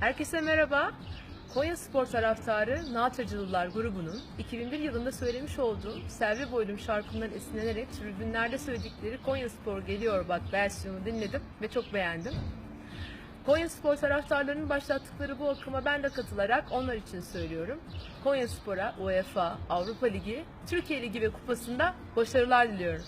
Herkese merhaba. Konya Spor taraftarı Natracılılar grubunun 2001 yılında söylemiş olduğum Selvi Boylum şarkımdan esinlenerek tribünlerde söyledikleri Konya Spor geliyor bak versiyonu dinledim ve çok beğendim. Konya Spor taraftarlarının başlattıkları bu akıma ben de katılarak onlar için söylüyorum. Konya Spor'a UEFA, Avrupa Ligi, Türkiye Ligi ve Kupası'nda başarılar diliyorum.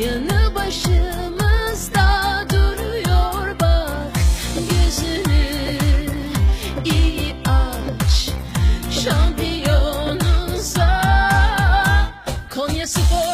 yanı başımızda duruyor bak. Gözünü iyi aç. Şampiyonuz Konya Spor.